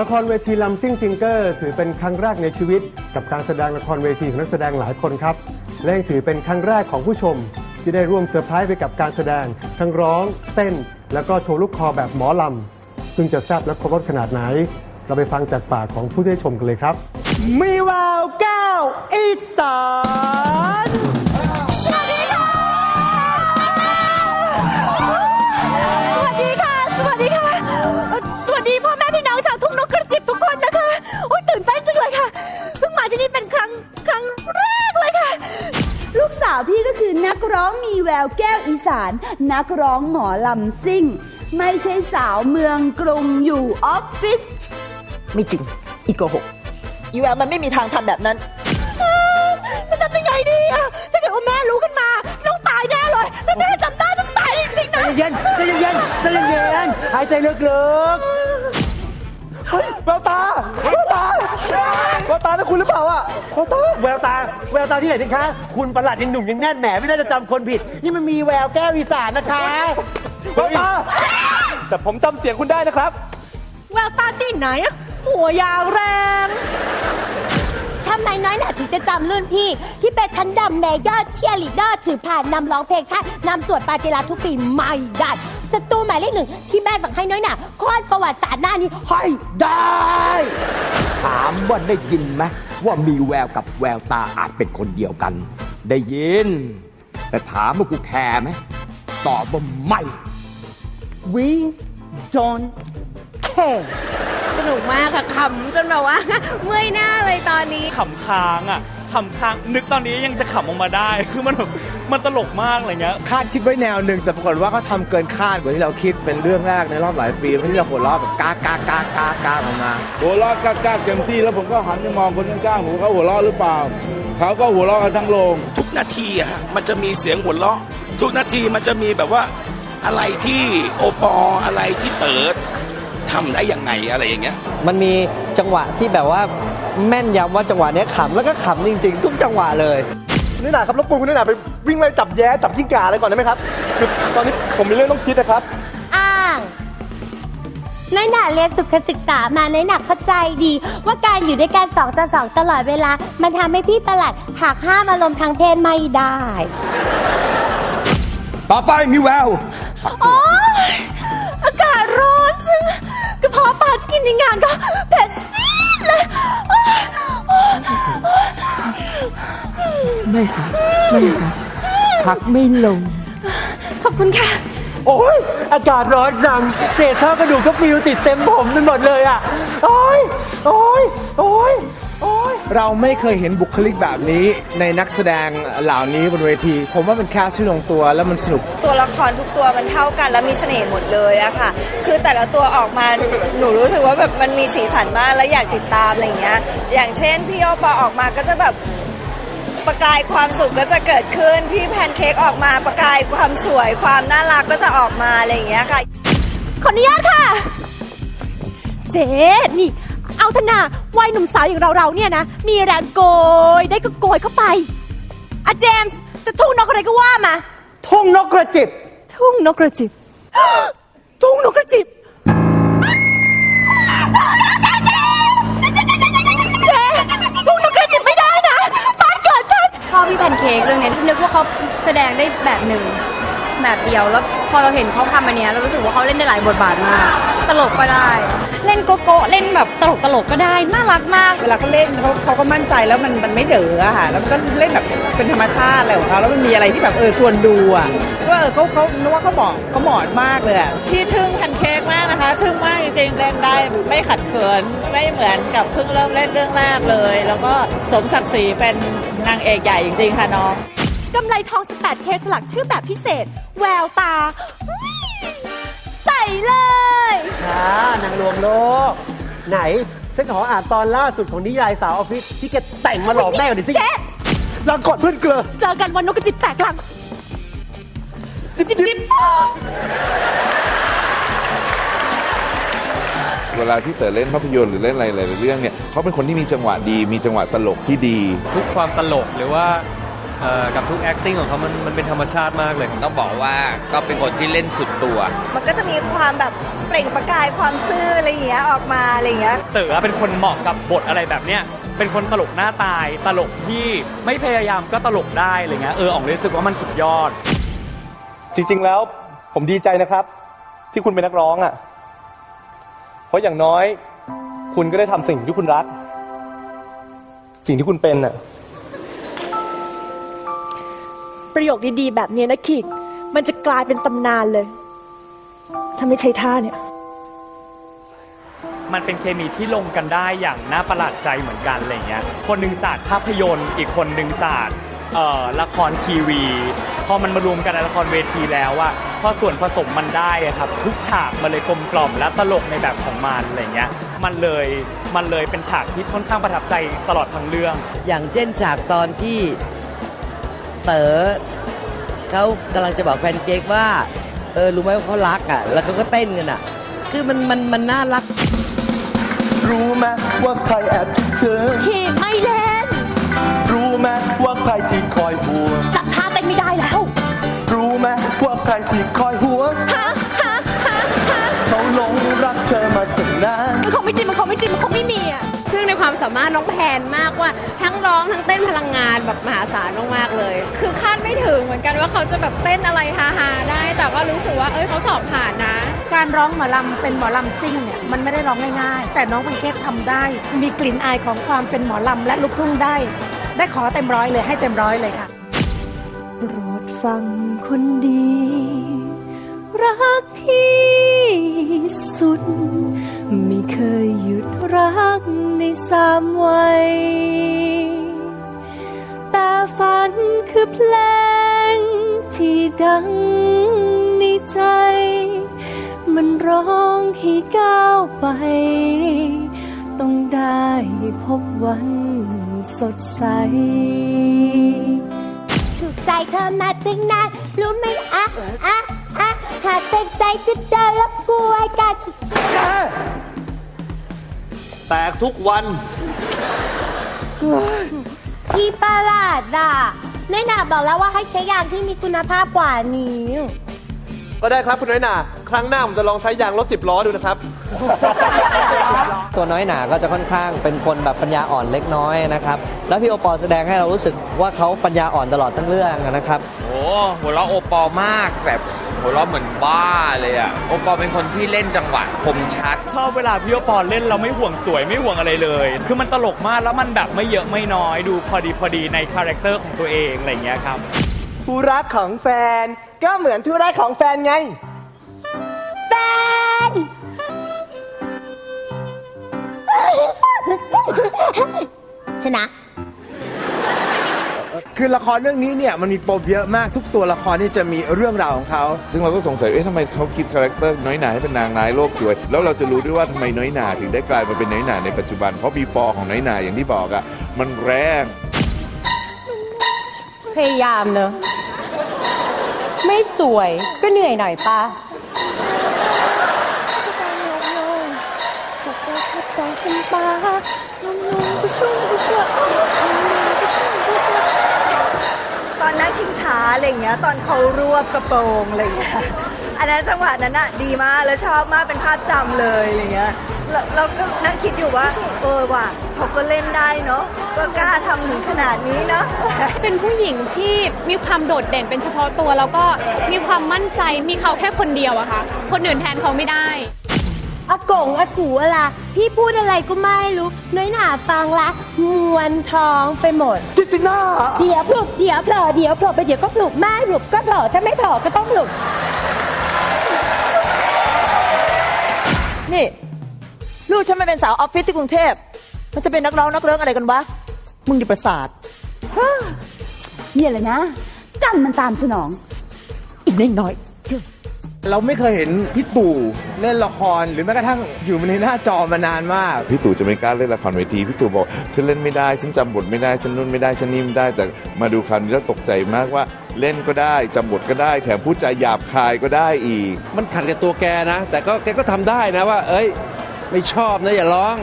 ละครเวทีลำซิ่งซิงเกอร์ถือเป็นครั้งแรกในชีวิต กับการแสดงละครเวทีของนักแสดงหลายคนครับและยังถือเป็นครั้งแรกของผู้ชม ที่ได้ร่วมเซอร์ไพรส์ไปกับการแสดง ทั้งร้อง เต้น แล้วก็โชว์ลูกคอแบบหมอลำซึ่งจะแซ่บและครบรสขนาดไหน เราไปฟังจากปากของผู้ได้ชมกันเลยครับ มีแววแก้วอีสา แววแก้วอีสาน นักร้องหมอลำซิ่ง ไม่ใช่สาวเมืองกรุงอยู่ออฟฟิศไม่จริง อีโกหกอีแววมันไม่มีทางทำแบบนั้นจะทำยังไงดีอะถ้าเกิดว่าแม่รู้ขึ้นมาต้องตายแน่เลยถ้าแม่จำได้ต้องตายจริงๆนะใจเย็นใจเย็นใจเย็นหายใจลึกๆเฮ้ยแววตาแววตา แววตานะคุณหรือเปล่าอะแววตาแววตาแววตาที่ไหนสิคะ คุณประหลัดยังหนุ่มยังแน่นแหมไม่น่าจะจำคนผิด นี่มันมีแววแก้วอีสานนะคะแววตาแต่ผมจำเสียงคุณได้นะครับ แววตาที่ไหนอะหัวยาวแรงทำไมน้อยหน่ะถึงจะจำรุ่นพี่ ที่เป็นทั้งดัมเมเยอร์เชียร์ลีดเดอร์ ถือผ่านนำร้องเพลงชาตินำสวดปาจิราทุกปีไม่ได้ ศัตรูหมายเลขหนึ่งที่แม่สั่งให้น้อยหน่ะโค้อนประวัติศาสตร์หน้านี้ให้ได้ ถามว่าได้ยินไหมว่ามีแววกับแววตาอาจเป็นคนเดียวกัน ได้ยิน แต่ถามว่ากูแคร์ไหมตอบว่าไม่ We don't care สนุกมากค่ะขำจนแบบว่า เมื่อยหน้าเลยตอนนี้ ขำค้างอะขำค้างนึกตอนนี้ยังจะขำออกมาได้ คือมันแบบ มันตลกมากอะไรเงี้ย คาดคิดไว้แนวหนึ่งแต่ปรากฏว่าเขาทำเกินคาดกว่าที่เราคิดเป็นเรื่องแรกในรอบหลายปีเพราะที่เราหัวเราะแบบกากากากากาออกมาหัวเราะกล้าๆเต็มที่แล้วผมก็หันไปมองคนข้างๆผมว่าเขาหัวเราะหรือเปล่าเขาก็หัวเราะกันทั้งโรงทุกนาทีอะฮะมันจะมีเสียงหัวเราะ ทุกนาทีมันจะมีแบบว่าอะไรที่โอปออะไรที่เติร์ดทำได้ยังไงอะไรอย่างเงี้ย มันมีจังหวะที่แบบว่าแม่นยำว่าจังหวะเนี้ยขำแล้วก็ขำจริง ๆ ทุกจังหวะเลย นี่หนาครับรบกวนคุณนี่หนาไปวิ่งไล่จับแย้จับกิ้งก่าอะไรก่อนได้ไหมครับคือตอนนี้ผมมีเรื่องต้องคิดนะครับ อ้างน้อยหน่าเรียนสุขศึกษามาน้อยหนักเข้าใจดี ว่าการอยู่ด้วยกันสองต่อสองตลอดเวลา มันทำให้พี่ประหลัดหักห้ามอารมณ์ทางเพศไม่ได้ ต่อไปมีแววโอ๊ยอากาศร้อนจังกระเพาะปลาที่กินในงานก็เผ็ดซีดเลย ไม่ค่ะ ไม่ค่ะ พักไม่ลง ขอบคุณค่ะ โอ้ยอากาศร้อนจังเศษเท่ากระดูกก็ปลิวติดเต็มผมไปหมดเลยอะ โอ้ยโอ้ยโอ้ยโอ้ยเราไม่เคยเห็นบุคลิกแบบนี้ในนักแสดงเหล่านี้บนเวที ผมว่าเป็นแคสที่ลงตัวแล้วมันสนุก ตัวละครทุกตัวมันเท่ากันแล้วมีเสน่ห์หมดเลยอะค่ะ คือแต่ละตัวออกมาหนูรู้สึกว่าแบบมันมีสีสันมากแล้วอยากติดตามอะไรอย่างเงี้ย อย่างเช่นพี่โอปอออกมาก็จะแบบ ประกายความสุขก็จะเกิดขึ้น พี่แพนเค้กออกมาประกายความสวยความน่ารักก็จะออกมาอะไรอย่างเงี้ยค่ะ ขออนุญาตค่ะ เจ๊นี่ เอาธนาวัยหนุ่มสาวอย่างเราเราๆเนี่ยนะ มีแรงโกยได้ก็โกยเข้าไปอะเจมส์จะทุ่งนกอะไรก็ว่ามา ทุ่งนกกระจิบ ทุ่งนกกระจิบ ทุ่งนกกระจิบ ดงได้แบบหนึ่งแบบเดียวแล้วพอเราเห็นเขาทำอันเนี้ยเรารู้สึกว่าเขาเล่นได้หลายบทบาทมาก ตลกก็ได้ เล่นโกโก้เล่นแบบตลกตลกก็ได้น่ารักมาก เวลาเขาเล่นเขาเขาก็มั่นใจแล้วมันมันไม่เด๋ออะค่ะ แล้วมันก็เล่นแบบเป็นธรรมชาติอะไรของเขาแล้วมันมีอะไรที่แบบเออชวนดูอะว่าเออเขาเขานึกว่าเขาเหมาะเขาเหมาะมากเลยอะพี่ทึ่งแพนเค้กมากนะคะทึ่งมากจริงๆเล่นได้ไม่ขัดเขินไม่เหมือนกับเพิ่งเริ่มเล่นเรื่องแรกเลย แล้วก็สมศักดิ์ศรีเป็นนางเอกใหญ่จริงๆค่ะน้อง กำไรทอง 18 เคสลักชื่อแบบพิเศษ แววตา ใส่เลย ค่ะนางรวมโลก ไหน ฉันขออ่านตอนล่าสุดของนิยายสาวออฟฟิศที่แกแต่งมาหลอกแม่กันดิสิเจ๊ลองกดเพื่อนเกลือ เจอกันวันนกกระจิบแตกลังจิบจิบจิบเวลาที่เต๋อเล่นภาพยนตร์หรือเล่นอะไรหลายๆเรื่องเนี่ยเขาเป็นคนที่มีจังหวะดีมีจังหวะตลกที่ดี ทุกความตลกหรือว่า เอ่อกับทุก acting ของเขามันมันเป็นธรรมชาติมากเลย ต้องบอกว่าก็เป็นคนที่เล่นสุดตัว มันก็จะมีความแบบเปล่งประกายความซื่ออะไรอย่างเงี้ยออกมาอะไรอย่างเงี้ย เต๋อเป็นคนเหมาะกับบทอะไรแบบเนี้ย เป็นคนตลกหน้าตาย ตลกที่ไม่พยายามก็ตลกได้อะไรเงี้ย เอออ๋องเลยรู้สึกว่ามันสุดยอด จริง ๆ แล้วผมดีใจนะครับ ที่คุณเป็นนักร้องอะ เพราะอย่างน้อย คุณก็ได้ทำสิ่งที่คุณรัก สิ่งที่คุณเป็นอะ ประโยคดีๆ แบบเนี้ยนะขิก มันจะกลายเป็นตำนานเลย ถ้าไม่ใช่ท่าเนี่ย มันเป็นเคมีที่ลงกันได้อย่างน่าประหลาดใจเหมือนกันอะไรเงี้ย คนหนึ่งศาสตร์ภาพยนตร์ อีกคนหนึ่งศาสตร์เอ่อละครทีวี พอมันมารวมกันในละครเวทีแล้วอะพอส่วนผสมมันได้อะครับ ทุกฉากมันเลยกลมกล่อมและตลกในแบบของมันอะไรเงี้ย มันเลยมันเลยเป็นฉากที่ค่อนข้างประทับใจตลอดทั้งเรื่อง อย่างเช่นฉากตอนที่ เต๋อเขากำลังจะบอกแพนเค้กว่าเออรู้ไหมว่าเขารักอะ แล้วเขาก็เต้นกันอะ คือมันมันมันน่ารัก รู้ไหมว่าใครแอบคิดถึงขิกไม่ สามารถน้องแพนมากว่าทั้งร้องทั้งเต้นพลังงานแบบมหาศาลมากๆเลย คือคาดไม่ถึงเหมือนกันว่าเขาจะแบบเต้นอะไรฮาๆได้ แต่ว่ารู้สึกว่าเอ้ยเขาสอบผ่านนะ การร้องหมอลำเป็นหมอลำซิ่งเนี่ยมันไม่ได้ร้องง่ายๆ แต่น้องเป็นเค้กทำได้ มีกลิ่นอายของความเป็นหมอลำและลูกทุ่งได้ ได้ขอเต็มร้อยเลยให้เต็มร้อยเลยค่ะโปรดฟังคนดี รักที่สุดไม่ เคยหยุดรักในสามวัย แต่ฝันคือเพลงที่ดังในใจ มันร้องให้ก้าวไป ต้องได้พบวันสดใส ถูกใจเธอมาตั้งนานรู้ไหมอะอะอะหากเต็มใจจะเดินแล้ว แตกทุกวันที่ประหลาดอะในหนาบอกแล้วว่าให้ใช้ยางที่มีคุณภาพกว่านี้ ก็ได้ครับคุณน้อยหนาครั้งหน้าผมจะลองใช้ยางรถสิบล้อดูนะครับ ตัวน้อยหนาก็จะค่อนข้างเป็นคนแบบปัญญาอ่อนเล็กน้อยนะครับ แล้วพี่โอปอลแสดงให้เรารู้สึกว่าเขาปัญญาอ่อนตลอดทั้งเรื่องนะครับ โอ้หัวเราะโอปอลมากแบบ หัวเราะเหมือนบ้าเลยอะโอปอลเป็นคนที่เล่นจังหวะคมชัด ชอบเวลาพี่โอปอลเล่นเราไม่ห่วงสวยไม่ห่วงอะไรเลย คือมันตลกมากแล้วมันแบบไม่เยอะไม่น้อยดูพอดีพอดีในคาแรคเตอร์ของตัวเองอะไรอย่างเงี้ยครับผู้รักของแฟน ก็เหมือนทุรักของแฟนไง แฟน ชนะ คือละครเรื่องนี้เนี่ยมันมีปมเยอะมากทุกตัวละครนี่จะมีเรื่องราวของเขา ซึ่งเราก็สงสัย เอ๊ะทำไมเขาคิดคาแรคเตอร์น้อยหนาให้เป็นนางร้ายโลกสวย แล้วเราจะรู้ด้วยว่าทำไมน้อยหนาถึงได้กลายมาเป็นน้อยหนาในปัจจุบัน เพราะบีฟอร์ของน้อยหนาอย่างที่บอกอะมันแรง พยายามเนอะไม่สวยก็เหนื่อยหน่อยปะตอน ตอนนั่งชิงช้าอะไรอย่างเงี้ย ตอนเขารวบกระโปรงอะไรอย่างเงี้ย อันนั้นจังหวะนั้นอะดีมากแล้วชอบมากเป็นภาพจำเลยอะไรเงี้ยเราก็นั่งคิดอยู่ว่า เออว่ะเขาก็เล่นได้เนาะก็กล้าทำถึงขนาดนี้เนาะเป็นผู้หญิงที่มีความโดดเด่นเป็นเฉพาะตัว แล้วก็มีความมั่นใจมีเขาแค่คนเดียวอะค่ะ คนอื่นแทนเขาไม่ได้ อากงอากูอะไรพี่พูดอะไรก็ไม่รู้น้อยหนาฟังละมวนท้องไปหมดจิสิน่าเดี๋ยวปลุกเดี๋ยวเผลอเดี๋ยวเผลอไปเดี๋ยวก็ปลุกไม่ปลุกก็เผลอถ้าไม่เผลอก็ต้องปลุกนี่ ลูกฉันไม่เป็นสาวออฟฟิศที่กรุงเทพ มันจะเป็นนักร้องนักเร้องอะไรกันวะ มึงดิประสาทเนี่ยเลยนะกรรมมันตามสนอง อีกนิดน้อย เราไม่เคยเห็นพี่ตู่เล่นละครหรือแม้กระทั่งอยู่ในหน้าจอมานานมาก พี่ตู่จะไม่กล้าเล่นละครเวทีพี่ตู่บอกฉันเล่นไม่ได้ฉันจำบทไม่ได้ฉันนู่นไม่ได้ฉันนี่ไม่ได้ แต่มาดูคราวนี้แล้วตกใจมากว่าเล่นก็ได้จำบทก็ได้ แถมพูดจาหยาบคายก็ได้อีก มันขัดกับตัวแกนะ แต่ก็แกก็ทำได้นะว่า เอ้ย ไม่ชอบนะอย่าร้อง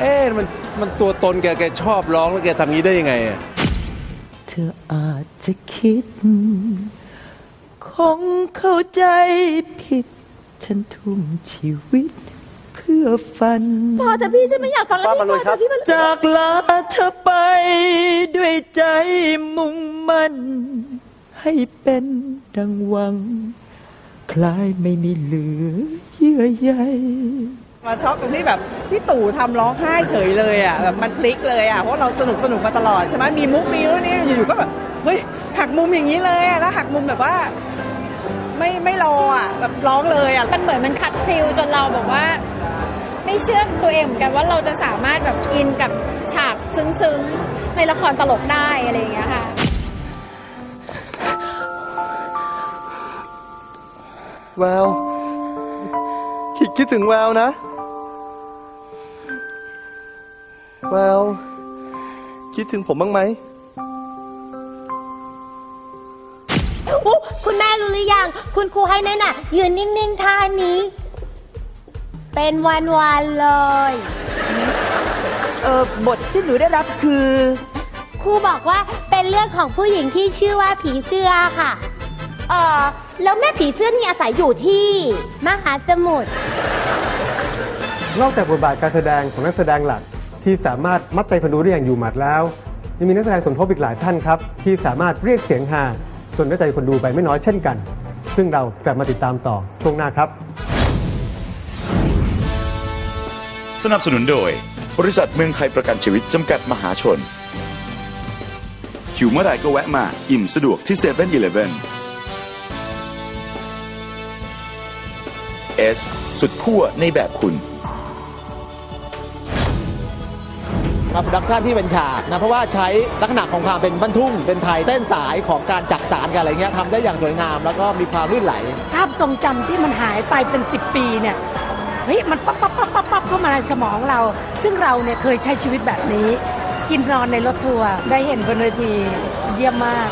เอ๊ะมันมันตัวตนแกแกชอบร้องแล้วแกทำงี้ได้ยังไงอะ เธธออาจจะคิด คงเข้าใจผิด ฉันทุ่มชีวิต เพื่อฝัน พอแต่พี่ฉันไม่อยากฟังแล้วพี่พอแต่พี่มันจากลาเธอไปด้วยใจมุ่งมั่น ให้เป็นดังหวัง คล้ายไม่มีเหลือเยื่อใย มาช็อกตรงที่แบบพี่ตู่ทำร้องไห้เฉยเลยอะแบบมันพลิกเลยอะเพราะเราสนุกสนุกมาตลอดใช่ไหมมีมุกมีนู่นนี่อยู่ๆก็แบบเฮ้ยหักมุมอย่างนี้เลยอะแล้วหักมุมแบบว่าไม่ไม่รออะแบบร้องเลยอะมันเหมือนมันคัดฟิลจนเราแบบว่า ไม่เชื่อตัวเองเหมือนกันว่าเราจะสามารถแบบอินกับฉากซึ้งๆในละครตลกได้อะไรอย่างเงี้ยค่ะแววคิดคิดถึงแววนะ แววคิดถึงผมบ้างไหม อุ๊คุณแม่รู้หรือยัง คุณครูให้นั่นน่ะ ยืนนิ่ง ๆ ท่านี้ เป็นวันๆเลย เออบทที่หนูได้รับคือ ครูบอกว่าเป็นเรื่องของผู้หญิงที่ชื่อว่าผีเสื้อค่ะ เออแล้วแม่ผีเสื้อนี่อาศัยอยู่ที่มหาสมุทร นอกจากบทบาทการแสดงของนักแสดงหลัก ที่สามารถมัดใจคนดูได้อย่างอยู่หมัดแล้ว ยังมีนักแสดงสมทบอีกหลายท่านครับ ที่สามารถเรียกเสียงฮาจนได้ใจคนดูไปไม่น้อยเช่นกัน ซึ่งเรากลับมาติดตามต่อช่วงหน้าครับ สนับสนุนโดย บริษัทเมืองไทยประกันชีวิตจำกัดมหาชน หิวเมื่อไหร่ก็แวะมา อิ่มสะดวกที่7 e เ e ่ e อเอสสุดขั้วในแบบคุณ ครับดักชั่นที่เป็นฉากนะเพราะว่าใช้ลักษณะของความเป็นบรรทุ่งเป็นไทยเส้นสายของการจักสารกันอะไรเงี้ยทำได้อย่างสวยงาม แล้วก็มีความลื่นไหล ภาพทรงจำที่มันหายไปเป็นสิบปีเนี่ยเฮ้ยมันปั๊บปั๊บปั๊บปั๊บปั๊บเข้ามาในสมองเรา ซึ่งเราเนี่ยเคยใช้ชีวิตแบบนี้ กินนอนในรถทัวร์ได้เห็นบนเวทีเยี่ยมมาก